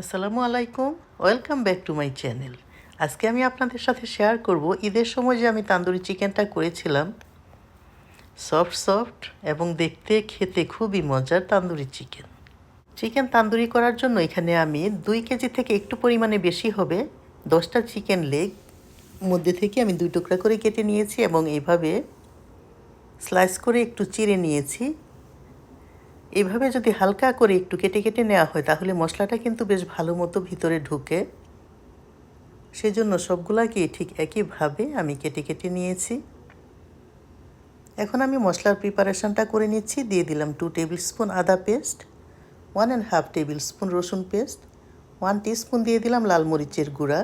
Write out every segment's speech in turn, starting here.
আসসালামু আলাইকুম, welcome back to my channel. আজকে আমি আপনাদের সাথে শেয়ার করব ঈদের সময় যে আমি তান্দুরি চিকেনটা করেছিলাম, সফট সফট এবং দেখতে খেতে খুবই মজার তান্দুরি চিকেন। চিকেন তান্দুরি করার জন্য এখানে আমি দুই কেজি থেকে একটু পরিমাণে বেশি হবে, দশটা চিকেন লেগ, মধ্যে থেকে আমি দুই টুকরা করে কেটে নিয়েছি এবং এইভাবে স্লাইস করে একটু চিড়ে নিয়েছি। এভাবে যদি হালকা করে একটু কেটে কেটে নেওয়া হয়, তাহলে মশলাটা কিন্তু বেশ ভালো মতো ভিতরে ঢুকে। সেজন্য সবগুলাকে ঠিক একইভাবে আমি কেটে কেটে নিয়েছি। এখন আমি মশলার প্রিপারেশনটা করে নিচ্ছি। দিয়ে দিলাম টু টেবিল স্পুন আদা paste one and half tablespoon রসুন পেস্ট ওয়ান স্পুন দিয়ে দিলাম লাল মরিচের গুঁড়া।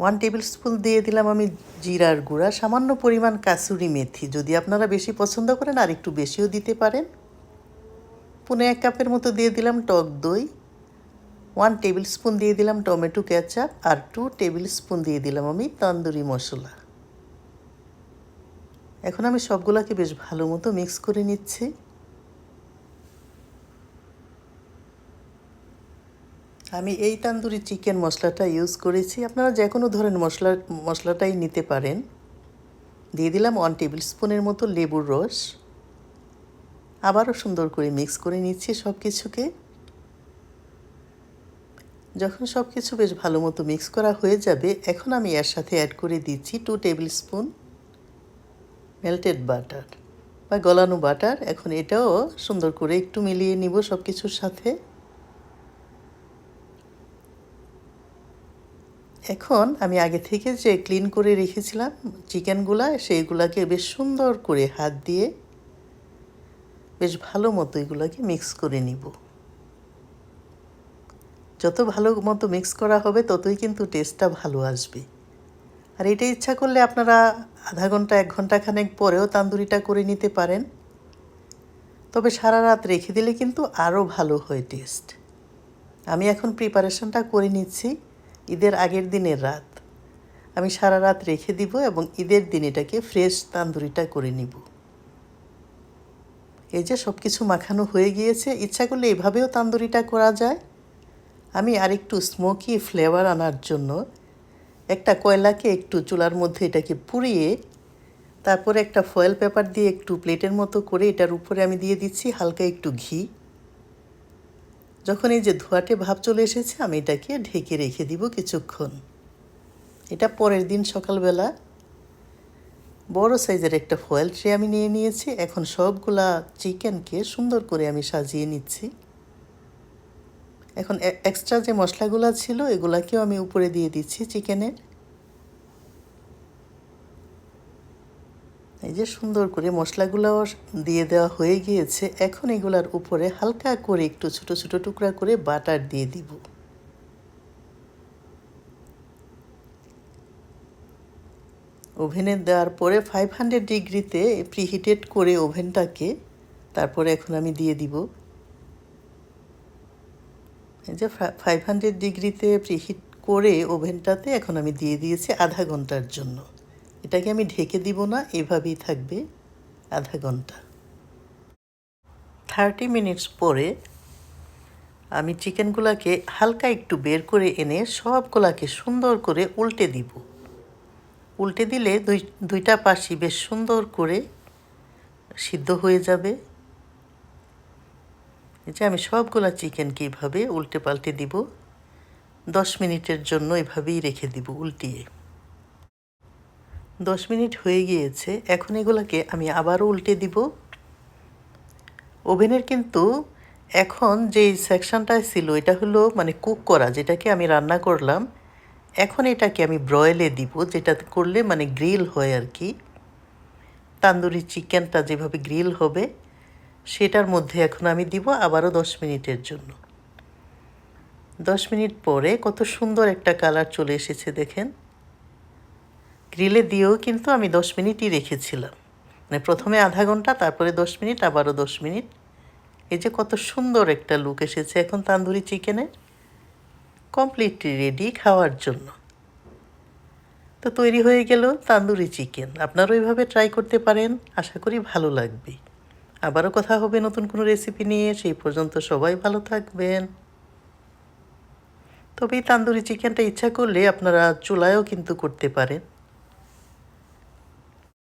ওয়ান টেবিল স্পুন দিয়ে দিলাম আমি জিরার গুঁড়া, সামান্য পরিমাণ কাসুরি মেথি। যদি আপনারা বেশি পছন্দ করেন, আর একটু বেশিও দিতে পারেন। পুনে এক কাপের মতো দিয়ে দিলাম টক দই। ওয়ান টেবিল স্পুন দিয়ে দিলাম টমেটো ক্যাচাপ আর টু টেবিল স্পুন দিয়ে দিলাম আমি তন্দুরি মশলা। এখন আমি সবগুলোকে বেশ ভালো মতো মিক্স করে নিচ্ছি। আমি এই তান্দুরি চিকেন মশলাটা ইউজ করেছি। আপনারা যে কোনো ধরনের মশলা, মশলাটাই নিতে পারেন। দিয়ে দিলাম ওয়ান টেবিল স্পুনের মতো লেবুর রস। আবারও সুন্দর করে মিক্স করে নিচ্ছি সব কিছুকে যখন সব কিছু বেশ ভালো মতো মিক্স করা হয়ে যাবে, এখন আমি এর সাথে অ্যাড করে দিচ্ছি two table spoon melted butter বা গলানো বাটার এখন এটাও সুন্দর করে একটু মিলিয়ে নিব সব কিছুর সাথে। এখন আমি আগে থেকে যে ক্লিন করে রেখেছিলাম চিকেনগুলা, সেইগুলাকে বেশ সুন্দর করে হাত দিয়ে বেশ ভালো মতো এগুলোকে মিক্স করে নিব। যত ভালো মতো মিক্স করা হবে, ততই কিন্তু টেস্টটা ভালো আসবে। আর এটা ইচ্ছা করলে আপনারা আধা ঘণ্টা, এক ঘণ্টা খানেক পরেও তান্দুরিটা করে নিতে পারেন। তবে সারা রাত রেখে দিলে কিন্তু আরও ভালো হয় টেস্ট আমি এখন প্রিপারেশনটা করে নিচ্ছি। ঈদের আগের দিনের রাত। আমি সারা রাত রেখে দিব এবং ঈদের দিন এটাকে ফ্রেশ তান্দুরিটা করে নিব। এই যে সব কিছু মাখানো হয়ে গিয়েছে, ইচ্ছা করলে এভাবেও তান্দুরিটা করা যায়? আমি আরেকটু স্মোকি ফ্লেভার আনার জন্য একটা কয়লাকে একটু চুলার মধ্যে এটাকে পুড়িয়ে, তারপরে একটা ফয়েল পেপার দিয়ে একটু প্লেটের মতো করে এটার উপরে আমি দিয়ে দিচ্ছি হালকা একটু ঘি। যখন এই যে ধোয়াটে ভাব চলে এসেছে, আমি এটাকে ঢেকে রেখে দিব কিছুক্ষণ। এটা পরের দিন সকালবেলা। বড় সাইজের একটা ফয়েল ট্রে আমি নিয়ে নিয়েছি। এখন সবগুলা চিকেনকে সুন্দর করে আমি সাজিয়ে নিচ্ছি। এখন এক্সট্রা যে মশলাগুলো ছিল, এগুলাকেও আমি উপরে দিয়ে দিচ্ছি চিকেনের। এই যে সুন্দর করে মশলাগুলোও দিয়ে দেওয়া হয়ে গিয়েছে, এখন এগুলার উপরে হালকা করে একটু ছোট ছোট টুকরা করে বাটার দিয়ে দিব। ওভেনে দেওয়ার পরে ফাইভ হান্ড্রেড ডিগ্রিতে প্রিহিটেড করে ওভেনটাকে তারপরে এখন আমি দিয়ে দিব। এই যে ফাইভ হান্ড্রেড ডিগ্রিতে প্রিহিট করে ওভেনটাতে এখন আমি দিয়ে দিয়েছি আধা ঘণ্টার জন্য। এটাকে আমি ঢেকে দিব না, এভাবেই থাকবে আধা ঘণ্টা। থার্টি মিনিটস পরে আমি চিকেনগুলাকে হালকা একটু বের করে এনে সবগুলাকে সুন্দর করে উল্টে দিব। উল্টে দিলে দুই, দুইটা পাশই বেশ সুন্দর করে সিদ্ধ হয়ে যাবে। এই যে আমি সবগুলা চিকেনকে এইভাবে উল্টে পাল্টে দিব। দশ মিনিটের জন্য এভাবেই রেখে দিব উল্টিয়ে। দশ মিনিট হয়ে গিয়েছে, এখন এগুলোকে আমি আবারও উল্টে দিব। ওভেনের কিন্তু এখন যে সেকশনটা ছিল, এটা হলো মানে কুক করা, যেটাকে আমি রান্না করলাম, এখন এটাকে আমি ব্রয়েলে দিব, যেটা করলে মানে গ্রিল হয় আর কি। তান্দুরি চিকেনটা যেভাবে গ্রিল হবে, সেটার মধ্যে এখন আমি দিব আবারও দশ মিনিটের জন্য। দশ মিনিট পরে কত সুন্দর একটা কালার চলে এসেছে দেখেন। গ্রিলে দিয়েও কিন্তু আমি দশ মিনিটই রেখেছিলাম। মানে প্রথমে আধা ঘণ্টা, তারপরে দশ মিনিট, আবারও দশ মিনিট। এই যে কত সুন্দর একটা লুক এসেছে এখন তান্দুরি চিকেনের। কমপ্লিটলি রেডি খাওয়ার জন্য। তো তৈরি হয়ে গেল তান্দুরি চিকেন। আপনারা ওইভাবে ট্রাই করতে পারেন, আশা করি ভালো লাগবে। আবারও কথা হবে নতুন কোনো রেসিপি নিয়ে, সেই পর্যন্ত সবাই ভালো থাকবেন। তবে এই তান্দুরি চিকেনটা ইচ্ছা করলে আপনারা চুলায়ও কিন্তু করতে পারেন।